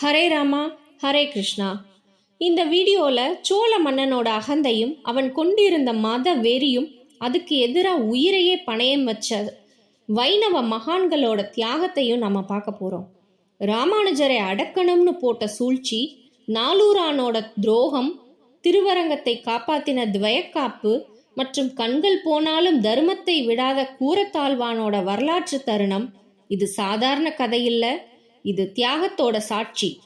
ஹரே ராமா ஹரே கிருஷ்ணா. இந்த வீடியோவில் சோழ மன்னனோட அகந்தையும் அவன் கொண்டிருந்த மத வெறியும் அதுக்கு எதிராக உயிரையே பணயம் வச்ச வைணவ மகான்களோட தியாகத்தையும் நம்ம பார்க்க போகிறோம் ராமானுஜரை அடக்கணும்னு போட்ட சூழ்ச்சி நாலூரானோட துரோகம் திருவரங்கத்தை காப்பாத்தின துவயக்காப்பு மற்றும் கண்கள் போனாலும் தர்மத்தை விடாத கூரத்தாழ்வானோட வரலாற்று தருணம் இது சாதாரண கதையில்லை. இது தியாகத்தோட சாட்சி.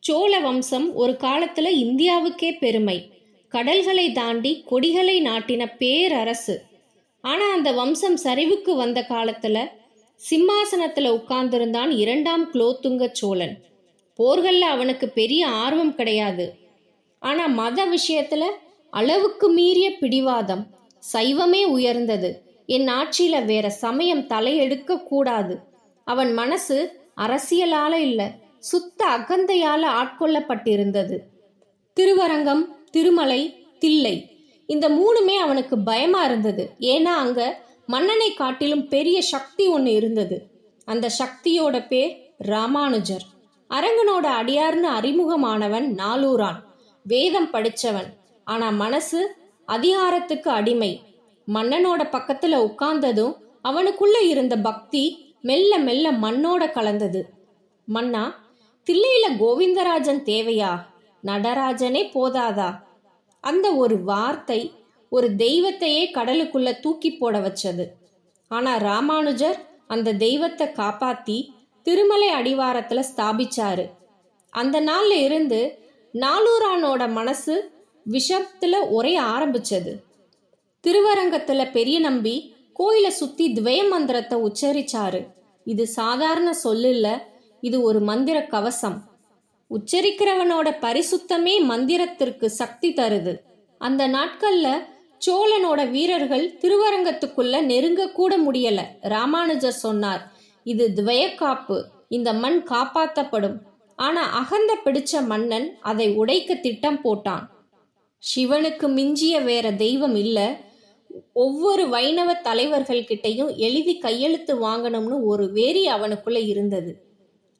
சோழ வம்சம் ஒரு காலத்துல இந்தியாவுக்கே பெருமை. கடல்களை தாண்டி கொடிகளை நாட்டின பேரரசு. ஆனா அந்த வம்சம் சரிவுக்கு வந்த காலத்துல சிம்மாசனத்துல உட்கார்ந்திருந்தான் இரண்டாம் குலோத்துங்க சோழன். போர்கள்ல அவனுக்கு பெரிய ஆர்வம் கிடையாது. ஆனா மத விஷயத்துல அளவுக்கு மீறிய பிடிவாதம் சைவமே உயர்ந்தது. என் ஆட்சியில வேற சமயம் தலையெடுக்க கூடாது. அவன் மனசு அரசியலால இல்ல சுத்த அகந்தையால ஆட்கொள்ளப்பட்டிருந்தது. திருவரங்கம் திருமலை தில்லை இந்த மூணுமே அவனுக்கு பயமா இருந்தது. ஏன்னா அங்க மன்னனை காட்டிலும் பெரிய சக்தி ஒன்று இருந்தது. அந்த சக்தியோட பேர் ராமானுஜர். அரங்கனோட அடியார்னு அறிமுகமானவன் நாலூரான். வேதம் படிச்சவன். ஆனா மனசு அதிகாரத்துக்கு அடிமை. மன்னனோட பக்கத்துல உட்கார்ந்ததும் அவனுக்குள்ள இருந்த பக்தி மெல்ல மெல்ல மண்ணோட கலந்தது. மன்னா தில்லையில கோவிந்தராஜன் தேவையா? நடராஜனே போதாதா? அந்த ஒரு வார்த்தை ஒரு தெய்வத்தையே கடலுக்குள்ள தூக்கி போட வச்சது. ஆனா ராமானுஜர் அந்த தெய்வத்தை காப்பாத்தி திருமலை அடிவாரத்துல ஸ்தாபிச்சாரு. அந்த நாள்ல இருந்து நாலூரானோட மனசு விஷத்துல ஒரே ஆரம்பிச்சது. திருவரங்கத்துல பெரிய நம்பி கோயிலை சுத்தி துவய மந்திரத்தை உச்சரிச்சாரு. இது சாதாரண சொல்லில்ல இது ஒரு மந்திர கவசம். உச்சரிக்கிறவனோட பரிசுத்தமே மந்திரத்திற்கு சக்தி தருது. அந்த நாட்கள்ல சோழனோட வீரர்கள் திருவரங்கத்துக்குள்ள நெருங்க கூட முடியல ராமானுஜர் சொன்னார். இது துவயக்காப்பு இந்த மண் காப்பாற்றப்படும் ஆனா அகந்த பிடிச்ச மன்னன் அதை உடைக்க திட்டம் போட்டான். சிவனுக்கு மிஞ்சிய வேற தெய்வம் இல்லை ஒவ்வொரு வைணவ தலைவர்கள்கிட்டையும் எழுதி கையெழுத்து வாங்கணும்னு ஒரு வெறி அவனுக்குள்ள இருந்தது.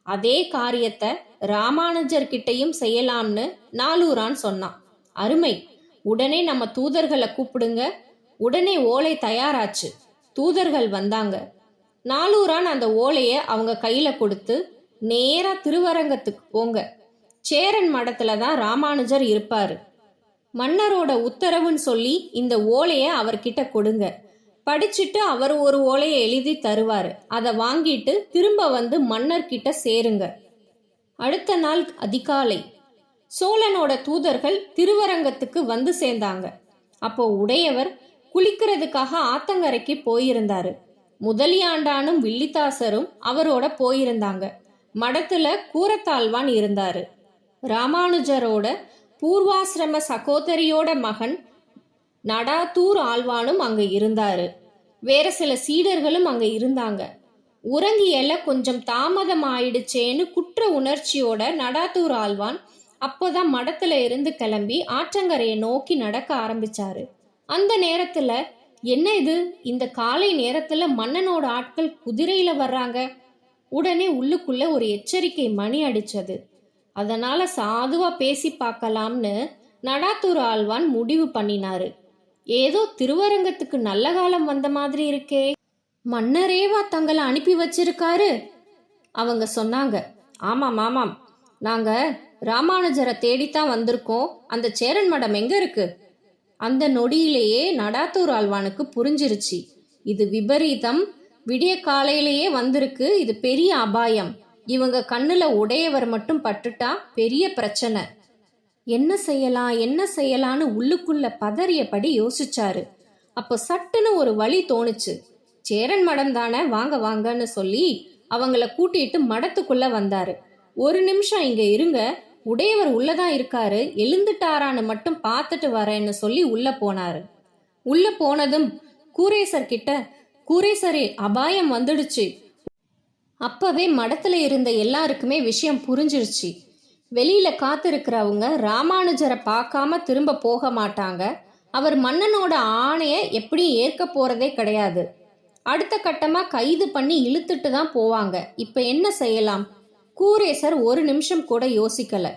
அதே காரியத்தை ராமானுஜர் கிட்டையும் செய்யலாம்னு நாலூரான் சொன்னான். அருமை. உடனே நம்ம தூதர்களை கூப்பிடுங்க. உடனே ஓலை தயாராச்சு. தூதர்கள் வந்தாங்க. நாலூரான் அந்த ஓலையை அவங்க கையில கொடுத்து நேரா திருவரங்கத்துக்கு போங்க. சேரன் மடத்துல தான் ராமானுஜர் இருப்பாரு. மன்னரோட உத்தரவுன்னு சொல்லி இந்த ஓலையை அவர்கிட்ட கொடுங்க. படிச்சுட்டு அவர் ஒரு ஓலையை எழுதி தருவார். அதை வாங்கிட்டு திரும்ப வந்து மன்னர்கிட்ட சேருங்க. அடுத்த நாள் அதிகாலை. சோழனோட தூதர்கள் திருவரங்கத்துக்கு வந்து சேர்ந்தாங்க. அப்போ உடையவர் குளிக்கிறதுக்காக ஆத்தங்கரைக்கு போயிருந்தாரு. முதலியாண்டானும் வில்லிதாசரும் அவரோட போயிருந்தாங்க. மடத்துல கூரத்தாழ்வான் இருந்தாரு. ராமானுஜரோட பூர்வாசிரம சகோதரியோட மகன் நடாத்தூர் ஆழ்வானும் அங்கே இருந்தாரு. வேற சில சீடர்களும் அங்கே இருந்தாங்க. உறங்கியல கொஞ்சம் தாமதம் ஆயிடுச்சேன்னு குற்ற உணர்ச்சியோட நடாத்தூர் ஆழ்வான் அப்போதான் மடத்துல இருந்து கிளம்பி ஆற்றங்கரையை நோக்கி நடக்க ஆரம்பிச்சாரு. அந்த நேரத்துல என்ன இது? இந்த காலை நேரத்துல மன்னனோட ஆட்கள் குதிரையில வர்றாங்க. உடனே உள்ளுக்குள்ள ஒரு எச்சரிக்கை மணி அடிச்சது. அதனால சாதுவா பேசி பார்க்கலாம்னு நடாத்தூர் ஆழ்வான் முடிவு பண்ணினாரு. ஏதோ திருவரங்கத்துக்கு நல்ல காலம் வந்த மாதிரி இருக்கே. மன்னரேவா தங்களை அனுப்பி வச்சிருக்காரு. அவங்க சொன்னாங்க ஆமாம் ஆமாம். நாங்க ராமானுஜரை தேடித்தான் வந்திருக்கோம். அந்த சேரன் மடம் எங்க இருக்கு? அந்த நொடியிலேயே நடாத்தூர் ஆழ்வானுக்கு புரிஞ்சிருச்சு. இது விபரீதம். விடிய காலையிலேயே வந்திருக்கு. இது பெரிய அபாயம். இவங்க கண்ணுல உடையவர் மட்டும் பட்டுட்டா பெரிய பிரச்சனை. என்ன செய்யலாம் என்ன செய்யலான்னு உள்ளுக்குள்ள பதறியபடி யோசிச்சாரு. அப்போ சட்டுன்னு ஒரு வழி தோணுச்சு. சேரன் மடம் தானே வாங்க வாங்கன்னு சொல்லி அவங்கள கூட்டிட்டு மடத்துக்குள்ள வந்தாரு. ஒரு நிமிஷம் இங்க இருங்க உடையவர் உள்ளதான் இருக்காரு எழுந்துட்டாரான்னு மட்டும் பார்த்துட்டு வரேன்னு சொல்லி உள்ள போனாரு. உள்ள போனதும் கூரேசர் கிட்ட கூரேசரே அபாயம் வந்துடுச்சு. அப்பவே மடத்துல இருந்த எல்லாருக்குமே விஷயம் புரிஞ்சிருச்சு. வெளியில காத்திருக்கிறவங்க ராமானுஜரை பார்க்காம திரும்ப போக மாட்டாங்க. அவர் மன்னனோட ஆணையை எப்படியும் ஏற்க போறதே கிடையாது. அடுத்த கட்டமா கைது பண்ணி இழுத்துட்டு தான் போவாங்க. இப்ப என்ன செய்யலாம்? கூரேசர் ஒரு நிமிஷம் கூட யோசிக்கல.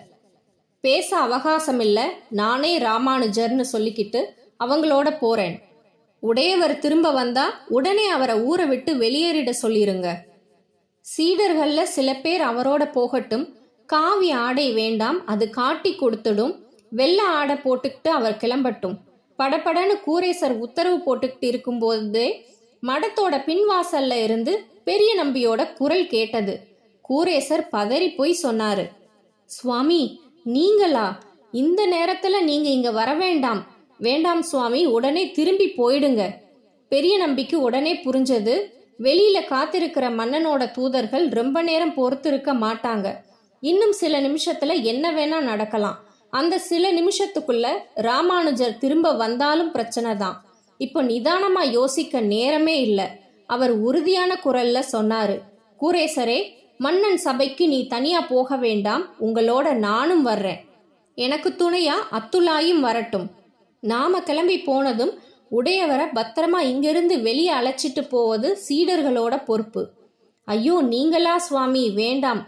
பேச அவகாசம் இல்ல நானே ராமானுஜர்னு சொல்லிக்கிட்டு அவங்களோட போறேன். உடையவர் திரும்ப வந்தா உடனே அவரை ஊரை விட்டு வெளியேறிட சொல்லிருங்க. சீடர்கள்ல சில பேர் அவரோட போகட்டும். காவி ஆடை வேண்டாம் அது காட்டி கொடுத்துடும். வெள்ளை ஆடை போட்டுக்கிட்டு அவர் கிளம்பட்டும். படபடன்னு கூரேசர் உத்தரவு போட்டுக்கிட்டு இருக்கும்போதே மடத்தோட பின்வாசல்ல இருந்து பெரிய நம்பியோட குரல் கேட்டது. கூரேசர் பதறி போய் சொன்னாரு சுவாமி நீங்களா? இந்த நேரத்துல நீங்க இங்க வர வேண்டாம். வேண்டாம் சுவாமி உடனே திரும்பி போயிடுங்க. பெரிய நம்பிக்கு உடனே புரிஞ்சது. வெளியில காத்திருக்கிற மன்னனோட தூதர்கள் ரொம்ப நேரம் பொறுத்திருக்க மாட்டாங்க. இன்னும் சில நிமிஷத்துல என்ன வேணா நடக்கலாம். அந்த சில நிமிஷத்துக்குள்ள ராமானுஜர் திரும்ப வந்தாலும் பிரச்சனை தான். இப்போ நிதானமா யோசிக்க நேரமே இல்லை. அவர் உறுதியான குரல்ல சொன்னாரு கூரேசரே மன்னன் சபைக்கு நீ தனியா போக வேண்டாம். உங்களோட நானும் வர்றேன். எனக்கு துணையா அத்துலாயும் வரட்டும். நாம கிளம்பி போனதும் உடையவரை பத்திரமா இங்கிருந்து வெளியே அழைச்சிட்டு போவது சீடர்களோட பொறுப்பு. ஐயோ நீங்களா சுவாமி? வேண்டாம்.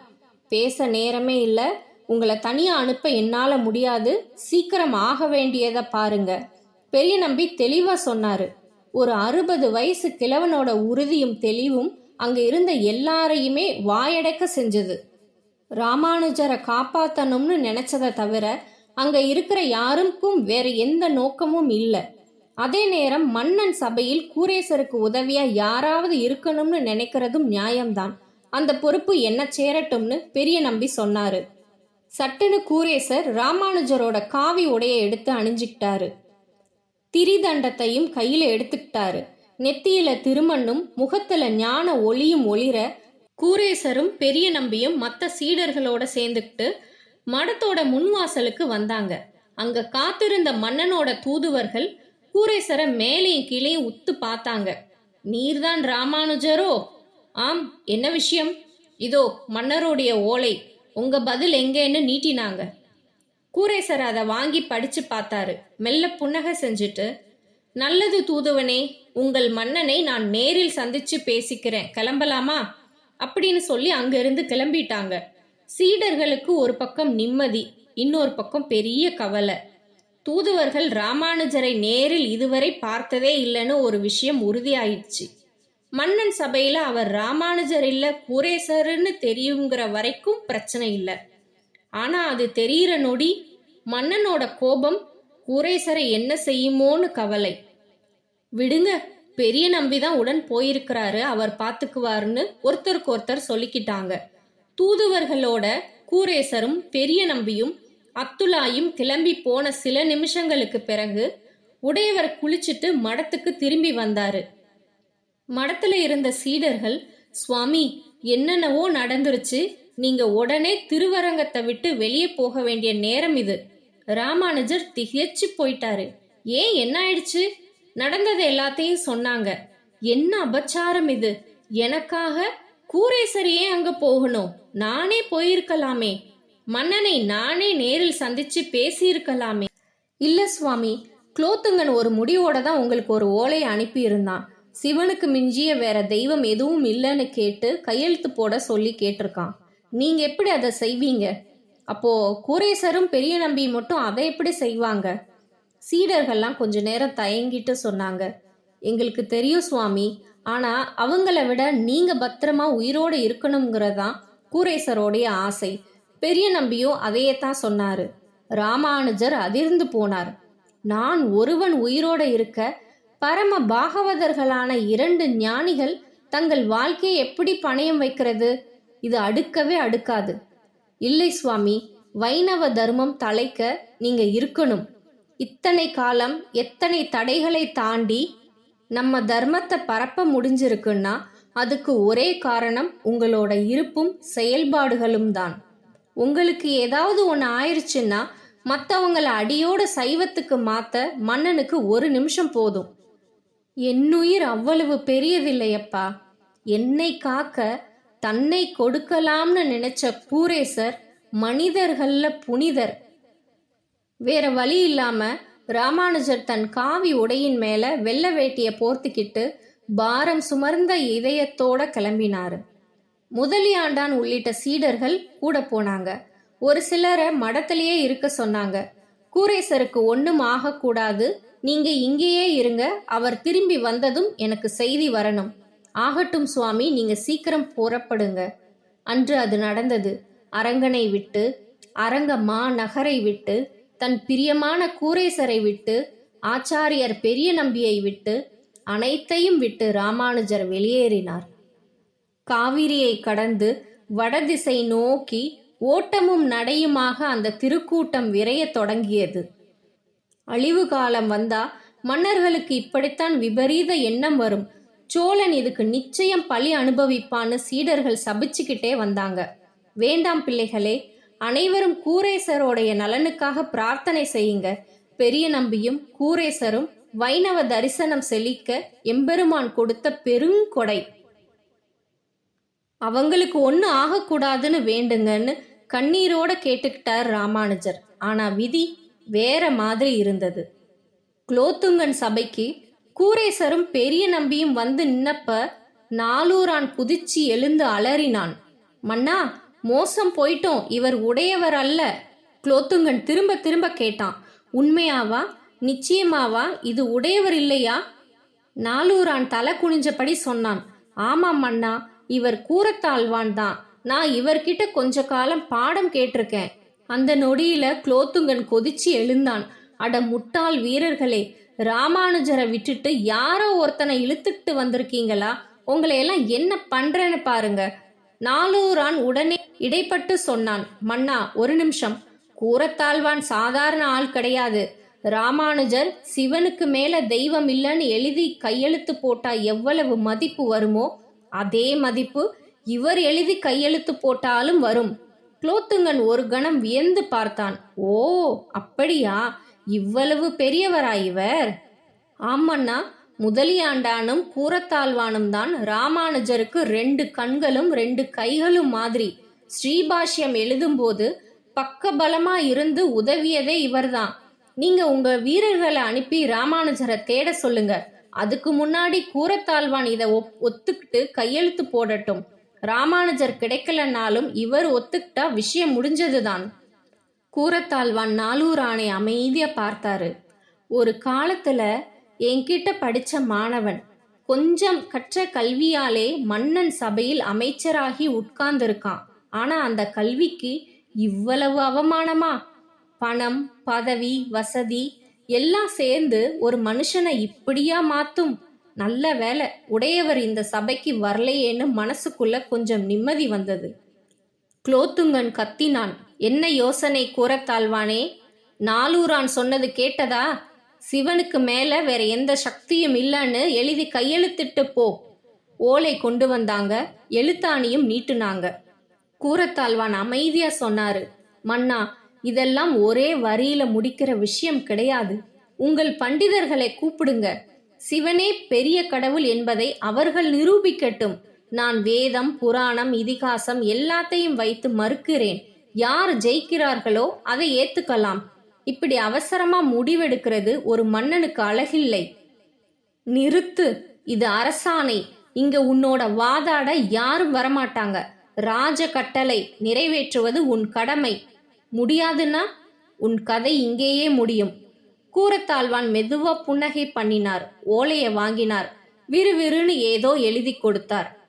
பேச நேரமே இல்லை. உங்களை தனியா அனுப்ப என்னால முடியாது. சீக்கிரம் ஆக வேண்டியதை பாருங்க. பெரிய நம்பி தெளிவா சொன்னாரு. ஒரு அறுபது வயசு கிழவனோட உறுதியும் தெளிவும் அங்க இருந்த எல்லாரையுமே வாயடைக்க செஞ்சது. ராமானுஜரை காப்பாத்தணும்னு நினைச்சதை தவிர அங்க இருக்கிற யாருக்கும் வேற எந்த நோக்கமும் இல்லை. அதே நேரம் மன்னன் சபையில் கூரேசருக்கு உதவியா யாராவது இருக்கணும்னு நினைக்கிறதும் நியாயம்தான். அந்த பொறுப்பு என்ன சேரட்டும்னு பெரிய நம்பி சொன்னாரு. சட்டுன்னு கூரேசர் ராமானுஜரோட காவி உடைய எடுத்து அணிஞ்சுக்கிட்டாரு. திரிதண்டத்தையும் கையில எடுத்துக்கிட்டாரு. நெத்தியில திருமண்ணும் முகத்துல ஞான ஒளியும் ஒளிர கூரேசரும் பெரிய நம்பியும் மற்ற சீடர்களோட சேர்ந்துக்கிட்டு மடத்தோட முன்வாசலுக்கு வந்தாங்க. அங்க காத்திருந்த மன்னனோட தூதுவர்கள் கூரேசரை மேலையும் கீழையும் உத்து பார்த்தாங்க. நீர்தான் ராமானுஜரோ? ஆம் என்ன விஷயம்? இதோ மன்னருடைய ஓலை. உங்க பதில் எங்கேன்னு நீட்டினாங்க. கூரேசர் அதை வாங்கி படிச்சு பார்த்தாரு. மெல்ல புன்னகை செஞ்சுட்டு நல்லது தூதுவனே உங்கள் மன்னனை நான் நேரில் சந்திச்சு பேசிக்கிறேன். கிளம்பலாமா? அப்படின்னு சொல்லி அங்கிருந்து கிளம்பிட்டாங்க. சீடர்களுக்கு ஒரு பக்கம் நிம்மதி இன்னொரு பக்கம் பெரிய கவலை. தூதுவர்கள் ராமானுஜரை நேரில் இதுவரை பார்த்ததே இல்லைன்னு ஒரு விஷயம் உறுதியாயிடுச்சு. மன்னன் சபையில அவர் ராமானுஜர் இல்ல குரேசர்னு தெரியுங்கிற வரைக்கும் பிரச்சனை இல்லை. ஆனா அது தெரியிற நொடி மன்னனோட கோபம் குரேசரை என்ன செய்யுமோன்னு கவலை. விடுங்க பெரிய நம்பி தான் உடன் போயிருக்கிறாரு அவர் பார்த்துக்குவாருன்னு ஒருத்தருக்கு ஒருத்தர் சொல்லிக்கிட்டாங்க. தூதுவர்களோட கூரேசரும் பெரிய நம்பியும் அத்துலாயும் கிளம்பி போன சில நிமிஷங்களுக்கு பிறகு உடையவர் குளிச்சுட்டு மடத்துக்கு திரும்பி வந்தாரு. மடத்துல இருந்த சீடர்கள் சுவாமி என்னென்னவோ நடந்துருச்சு. நீங்க உடனே திருவரங்கத்தை விட்டு வெளியே போக வேண்டிய நேரம் இது. ராமானுஜர் திகைச்சு போயிட்டாரு. ஏன் என்ன ஆயிடுச்சு? நடந்தது எல்லாத்தையும் சொன்னாங்க. என்ன அபச்சாரம் இது? எனக்காக கூரேசர் ஏன் அங்க போகணும். நானே போயிருக்கலாமே. மன்னனை நானே நேரில் சந்திச்சு பேசியிருக்கலாமே. இல்ல சுவாமி குலோத்துங்கன் ஒரு முடிவோட தான் உங்களுக்கு ஒரு ஓலையை அனுப்பியிருந்தான். சிவனுக்கு மிஞ்சிய வேற தெய்வம் எதுவும் இல்லைன்னு கேட்டு கையெழுத்து போட சொல்லி கேட்டிருக்கான். நீங்க எப்படி அதை செய்வீங்க? அப்போ கூரேசரும் பெரிய நம்பி மட்டும் அதை எப்படி செய்வாங்க? சீடர்கள்லாம் கொஞ்ச நேரம் தயங்கிட்டு சொன்னாங்க. எங்களுக்கு தெரியும் சுவாமி ஆனா அவங்கள விட நீங்க பத்திரமா உயிரோடு இருக்கணுங்கிறதான் கூரேசரோடைய ஆசை. பெரிய நம்பியும் அதையே தான் சொன்னாரு. ராமானுஜர் அதிர்ந்து போனார். நான் ஒருவன் உயிரோட இருக்க பரம பாகவதர்களான இரண்டு ஞானிகள் தங்கள் வாழ்க்கையை எப்படி பணயம் வைக்கிறது? இது அடுக்கவே அடுக்காது. இல்லை சுவாமி வைணவ தர்மம் தலைக்க நீங்க இருக்கணும். இத்தனை காலம் எத்தனை தடைகளை தாண்டி நம்ம தர்மத்தை பரப்ப முடிஞ்சிருக்குன்னா அதுக்கு ஒரே காரணம் உங்களோட இருப்பும் செயல்பாடுகளும் தான் உங்களுக்கு ஏதாவது ஒன்று ஆயிடுச்சுன்னா மற்றவங்களை அடியோட சைவத்துக்கு மாற்ற மன்னனுக்கு ஒரு நிமிஷம் போதும். என்னுயிர் அவ்வளவு பெரியதில்லையப்பா. என்னை காக்க தன்னை கொடுக்கலாம்னு நினைச்ச பூரேசர் மனிதர்கள்ல புனிதர். வேற வழி இல்லாம ராமானுஜர் தன் காவி உடையின் மேல வெள்ள வேட்டிய போர்த்துக்கிட்டு பாரம் சுமர்ந்த இதயத்தோட கிளம்பினாரு. முதலியாண்டான் உள்ளிட்ட சீடர்கள் கூட போனாங்க. ஒரு சிலரை மடத்திலேயே இருக்க சொன்னாங்க. கூரேசருக்கு ஒன்றும் ஆகக்கூடாது நீங்க இங்கேயே இருங்க. அவர் திரும்பி வந்ததும் எனக்கு செய்தி வரணும். ஆகட்டும் சுவாமி நீங்க சீக்கிரம் புறப்படுங்க. அன்று அது நடந்தது. அரங்கனை விட்டு அரங்க மா நகரை விட்டு தன் பிரியமான கூரேசரை விட்டு ஆச்சாரியர் பெரிய நம்பியை விட்டு அனைத்தையும் விட்டு ராமானுஜர் வெளியேறினார். காவிரியை கடந்து வடதிசை நோக்கி ஓட்டமும் நடையுமாக அந்த திருக்கூட்டம் விரைய தொடங்கியது. அழிவு காலம் வந்தா மன்னர்களுக்கு இப்படித்தான் விபரீத எண்ணம் வரும். சோழன் இதுக்கு நிச்சயம் பழி அனுபவிப்பான்னு சீடர்கள் சபிச்சுக்கிட்டே வந்தாங்க. வேண்டாம் பிள்ளைகளே அனைவரும் கூரேசரோடைய நலனுக்காக பிரார்த்தனை செய்யுங்க. பெரிய நம்பியும் கூரேசரும் வைணவ தரிசனம் செழிக்க எம்பெருமான் கொடுத்த பெருங்கொடை. அவங்களுக்கு ஒன்றும் ஆகக்கூடாதுன்னு வேண்டுங்கன்னு கண்ணீரோட கேட்டுக்கிட்டார் ராமானுஜர். ஆனால் விதி வேற மாதிரி இருந்தது. குலோத்துங்கன் சபைக்கு கூரேசரும் பெரிய நம்பியும் வந்து நின்னப்ப நாலூரான் குதிச்சு எழுந்து அலறினான். மன்னா மோசம் போயிட்டோம். இவர் உடையவர் அல்ல. குலோத்துங்கன் திரும்ப திரும்ப கேட்டான். உண்மையாவா? நிச்சயமாவா? இது உடையவர் இல்லையா? நாலூரான் தலை குனிஞ்சபடி சொன்னான். ஆமாம் மன்னா. இவர் கூரத்தாழ்வான் தான். நான் இவர்கிட்ட கொஞ்ச காலம் பாடம் கேட்டிருக்கேன். அந்த நொடியில குலோத்துங்கன் கொதிச்சு எழுந்தான். அட முட்டாள் வீரர்களே ராமானுஜரை விட்டுட்டு யாரோ ஒருத்தனை இழுத்துக்கிட்டு வந்திருக்கீங்களா? உங்களை எல்லாம் என்ன பண்றேன்னு பாருங்க. நாலூரான் உடனே இடைப்பட்டு சொன்னான் மன்னா ஒரு நிமிஷம். கூரத்தாழ்வான் சாதாரண ஆள் கிடையாது. ராமானுஜர் சிவனுக்கு மேல தெய்வம் இல்லைன்னு எழுதி கையெழுத்து போட்டா எவ்வளவு மதிப்பு வருமோ அதே மதிப்பு இவர் எழுதி கையெழுத்து போட்டாலும் வரும். குலோத்துங்கன் ஒரு கணம் வியந்து பார்த்தான். ஓ அப்படியா? இவ்வளவு பெரியவரா இவர்? ஆமண்ணா முதலியாண்டானும் கூரத்தாழ்வானும் தான் ராமானுஜருக்கு ரெண்டு கண்களும் ரெண்டு கைகளும் மாதிரி. ஸ்ரீபாஷ்யம் எழுதும்போது பக்கபலமா இருந்து உதவியதே இவர்தான். நீங்க உங்க வீரர்களை அனுப்பி ராமானுஜரை தேட சொல்லுங்க. அதுக்கு முன்னாடி கூரத்தாழ்வான் இதை ஒத்துக்கிட்டு கையெழுத்து போடட்டும். ராமானுஜர் கிடைக்கலனாலும் இவர் ஒத்துக்கிட்டா விஷயம் முடிஞ்சதுதான். கூரத்தாழ்வான் நாலூரானை அமைதியா பார்த்தாரு. ஒரு காலத்துல என்கிட்ட படிச்ச மாணவன் கொஞ்சம் கற்ற கல்வியாலே மன்னன் சபையில் அமைச்சராகி உட்கார்ந்திருக்கான். ஆனா அந்த கல்விக்கு இவ்வளவு அவமானமா? பணம் பதவி வசதி எல்லாம் சேர்ந்து ஒரு மனுஷனை இப்படியா மாத்தும்? நல்ல வேலை உடையவர் இந்த சபைக்கு வரலையேன்னு மனசுக்குள்ள கொஞ்சம் நிம்மதி வந்தது. குலோத்துங்கன் கத்தினான் என்ன யோசனை கூறத்தாழ்வானே நாலூரான் சொன்னது கேட்டதா? சிவனுக்கு மேல வேற எந்த சக்தியும் இல்லைன்னு எழுதி கையெழுத்திட்டு போ. ஓலை கொண்டு வந்தாங்க எழுத்தாணியும் நீட்டுனாங்க. கூரத்தாழ்வான் அமைதியா சொன்னாரு மன்னா இதெல்லாம் ஒரே வரியில முடிக்கிற விஷயம் கிடையாது. உங்கள் பண்டிதர்களை கூப்பிடுங்க. சிவனே பெரிய கடவுள் என்பதை அவர்கள் நிரூபிக்கட்டும். நான் வேதம் புராணம் இதிகாசம் எல்லாத்தையும் வைத்து மறுக்கிறேன். யார் ஜெயிக்கிறார்களோ அதை ஏத்துக்கலாம். இப்படி அவசரமா முடிவெடுக்கிறது ஒரு மன்னனுக்கு அழகில்லை. நிறுத்து. இது அரசாணை. இங்க உன்னோட வாதாட யாரும் வரமாட்டாங்க. ராஜ கட்டளை நிறைவேற்றுவது உன் கடமை. முடியாதுன்னா உன் கதை இங்கேயே முடியும். கூரத்தாழ்வான் மெதுவா புன்னகை பண்ணினார். ஓலைய வாங்கினார். விறுவிறுன்னு ஏதோ எழுதி கொடுத்தார்.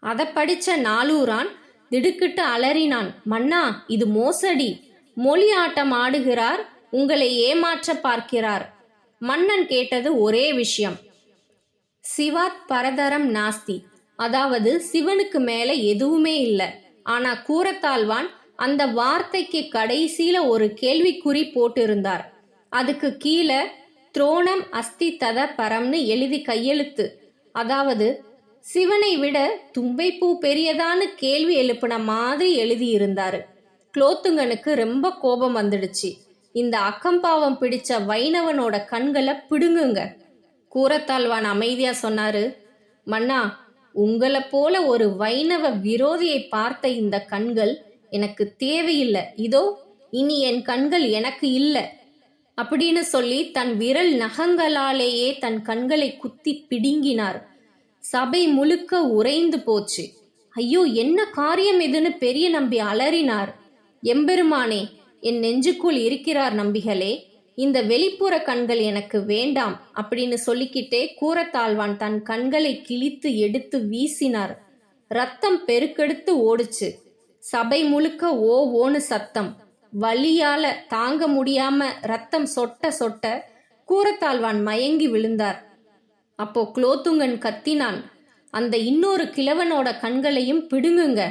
அதை படிச்ச நாலூரான் திடுக்கிட்டு அலறினான். மன்னா இது மோசடி. மொழி ஆட்டம் ஆடுகிறார். உங்களை ஏமாற்ற பார்க்கிறார். மன்னன் கேட்டது ஒரே விஷயம். சிவாத் பரதரம் நாஸ்தி. அதாவது சிவனுக்கு மேல எதுவுமே இல்லை. ஆனா கூரத்தாழ்வான் அந்த வார்த்தைக்கு கடைசியில ஒரு கேள்விக்குறி போட்டிருந்தார். அதுக்கு கீழே துரோணம் அஸ்தி தத பரம்னு எழுதி கையெழுத்து. அதாவது சிவனை விட தும்பைப்பூ பெரியதான்னு கேள்வி எழுப்பின மாதிரி எழுதியிருந்தாரு. குலோத்துங்கனுக்கு ரொம்ப கோபம் வந்துடுச்சு. இந்த அக்கம்பாவம் பிடிச்ச வைணவனோட கண்களை பிடுங்குங்க. கூரத்தாழ்வான் அமைதியா சொன்னாரு மன்னா உங்களை போல ஒரு வைணவ விரோதியை பார்த்த இந்த கண்கள் எனக்கு தேவையில்லை. இதோ இனி என் கண்கள் எனக்கு இல்லை. அப்படின்னு சொல்லி தன் விரல் நகங்களாலேயே தன் கண்களை குத்தி பிடுங்கினார். சபை முழுக்க உறைந்து போச்சு. ஐயோ என்ன காரியம் இதுன்னு பெரிய நம்பி அலறினார். எம்பெருமானே என் நெஞ்சுக்குள் இருக்கிறார் நம்பிகளே இந்த வெளிப்புற கண்கள் எனக்கு வேண்டாம் அப்படின்னு சொல்லிக்கிட்டே கூரத்தாழ்வான் தன் கண்களை கிழித்து எடுத்து வீசினார். ரத்தம் பெருக்கெடுத்து ஓடுச்சு. சபை முழுக்க ஓ ஓனு சத்தம். வலியால தாங்க முடியாம ரத்தம் சொட்ட சொட்ட கூரத்தாழ்வான் மயங்கி விழுந்தார். அப்போ குலோத்துங்கன் கத்தினான் அந்த இன்னொரு கிழவனோட கண்களையும் பிடுங்குங்க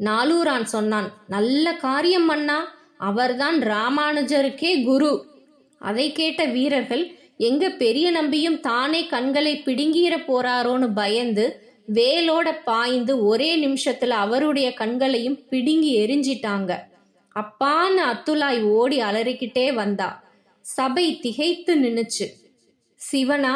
நாலூரான் சொன்னான் நல்ல காரியம் அண்ணா அவர்தான் ராமானுஜருக்கே குரு. அதை கேட்ட வீரர்கள் எங்க பெரிய நம்பியும் தானே கண்களை பிடுங்கிற போறாரோன்னு பயந்து வேலோட பாய்ந்து ஒரே நிமிஷத்துல அவருடைய கண்களையும் பிடுங்கி எரிஞ்சிட்டாங்க. அப்பான்னு அத்துலாய் ஓடி அலறிக்கிட்டே வந்தா. சபை திகைத்து நின்னுச்சு. சிவனா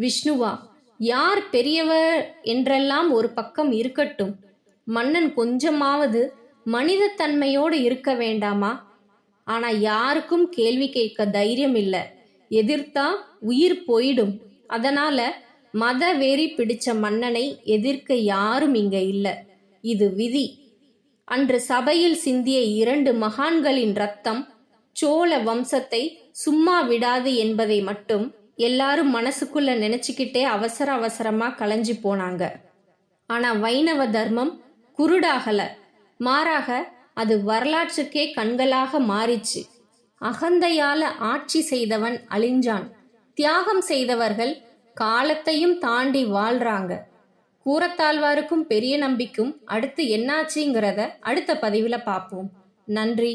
விஷ்ணுவா யார் பெரியவர் என்றெல்லாம் ஒரு பக்கம் இருக்கட்டும். மன்னன் கொஞ்சமாவது மனிதத்தன்மையோடு இருக்க வேண்டாமா? ஆனா யாருக்கும் கேள்வி கேட்க தைரியம் இல்லை எதிர்த்தா உயிர் போயிடும். அதனால மத வெறி பிடிச்ச மன்னனை எதிர்க்க யாரும் இங்க இல்ல. இது விதி. அன்று சபையில் சிந்திய இரண்டு மகான்களின் ரத்தம் சோழ வம்சத்தை சும்மா விடாது என்பதை மட்டும் எல்லாரும் மனசுக்குள்ள நினைச்சுக்கிட்டே அவசர அவசரமா கலைஞ்சு போனாங்க. ஆனா வைணவ தர்மம் குருடாகல. மாறாக அது வரலாற்றுக்கே கண்களாக மாறிச்சு. அகந்தையால ஆட்சி செய்தவன் அழிஞ்சான். தியாகம் செய்தவர்கள் காலத்தையும் தாண்டி வாழ்றாங்க. கூரத்தாழ்வாருக்கும் பெரிய நம்பிக்கும். அடுத்து என்னாச்சுங்கிறத அடுத்த பதிவில் பார்ப்போம். நன்றி.